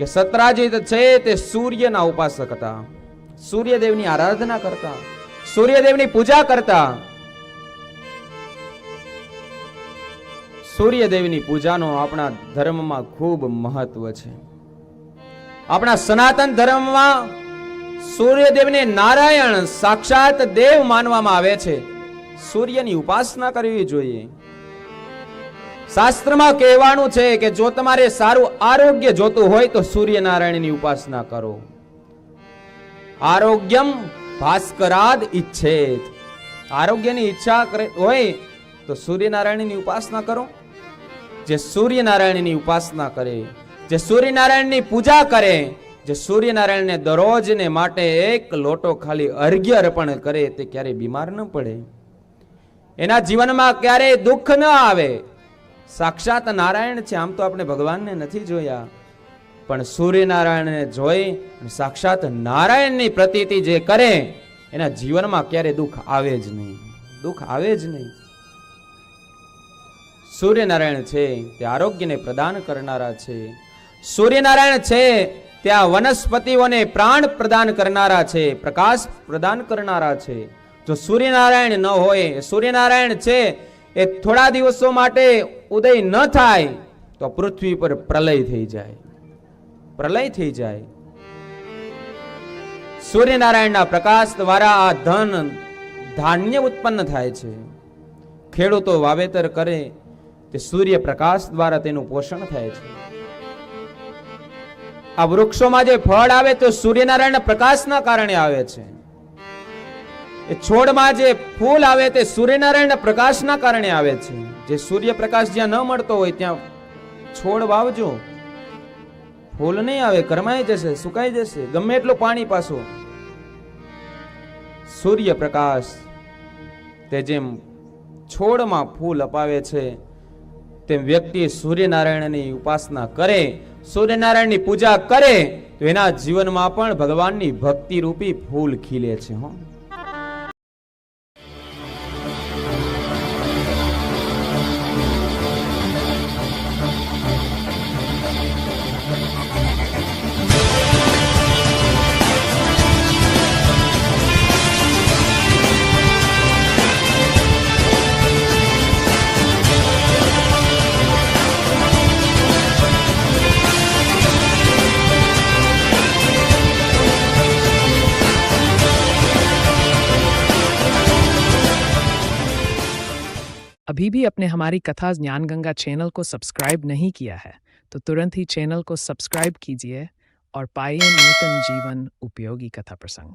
કે સત્રાજીત છે તે સૂર્યના ઉપાસક હતા. સૂર્યદેવની આરાધના કરતા, સૂર્યદેવની પૂજા કરતા. સૂર્યદેવની પૂજાનો આપણા ધર્મમાં ખૂબ મહત્વ છે. આપણા સનાતન ધર્મમાં સૂર્યદેવને નારાયણ સાક્ષાત દેવ માનવામાં આવે છે. સૂર્યની ઉપાસના કરવી જોઈએ. શાસ્ત્રમાં કહેવાનું છે કે જો તમારે સારું આરોગ્ય જોતું હોય તો સૂર્યનારાયણની ઉપાસના કરો. આરોગ્યમ ભાસ્કરાદ ઈચ્છેત. આરોગ્યની ઈચ્છા હોય તો સૂર્યનારાયણની ઉપાસના કરો. જે સૂર્યનારાયણની ઉપાસના કરે, જે સૂર્યનારાયણની પૂજા કરે, જે સૂર્યનારાયણને દરરોજને માટે એક લોટો ખાલી અર્ઘ્ય અર્પણ કરે તે ક્યારેય બીમાર ન પડે. એના જીવનમાં ક્યારેય દુઃખ ન આવે. સાક્ષાત નારાયણ છે. આમ તો આપણે ભગવાનને નથી જોયા. પણ સૂર્યનારાયણને જોઈ અને સાક્ષાત નારાયણની પ્રતીતિ જે કરે, એના જીવનમાં ક્યારે દુઃખ આવે જ નહીં. દુઃખ આવે જ નહીં. સૂર્યનારાયણ છે, તે આરોગ્યને પ્રદાન કરનારા છે. સૂર્યનારાયણ છે ત્યાં વનસ્પતિઓને પ્રાણ પ્રદાન કરનારા છે, પ્રકાશ પ્રદાન કરનારા છે. જો સૂર્યનારાયણ ન હોય, સૂર્યનારાયણ છે એ થોડા દિવસો માટે ઉદય ન થાય, તો પૃથ્વી પર પ્રલય થઈ જાય. પ્રલય થઈ જાય. સૂર્યનારાયણના પ્રકાશ દ્વારા આ ધન ધાન્ય ઉત્પન્ન થાય છે. ખેડૂતો વાવેતર કરે, તે સૂર્ય પ્રકાશ દ્વારા તેનું પોષણ થાય છે. આ વૃક્ષોમાં જે ફળ આવે, તો સૂર્યનારાયણના પ્રકાશના કારણે આવે છે. એ છોડમાં જે ફૂલ આવે તે સૂર્યનારાયણના પ્રકાશના કારણે આવે છે. જે સૂર્યપ્રકાશ જ્યાં ન મળતો હોય ત્યાં છોડ વાવજો. ફૂલ નહીં આવે કરમાઈ જશે, સુકાઈ જશે, ગમે એટલું પાણી પાછો. સૂર્યપ્રકાશ તે જેમ છોડમાં ફૂલ અપાવે છે, તેમ વ્યક્તિ સૂર્યનારાયણની ઉપાસના કરે, સૂર્યનારાયણની પૂજા કરે, તો એના જીવનમાં પણ ભગવાનની ભક્તિ રૂપી ફૂલ ખીલે છે, હો. अभी भी अपने हमारी कथा ज्ञान गंगा चैनल को सब्सक्राइब नहीं किया है तो तुरंत ही चैनल को सब्सक्राइब कीजिए और पाइए नूतन जीवन उपयोगी कथा प्रसंग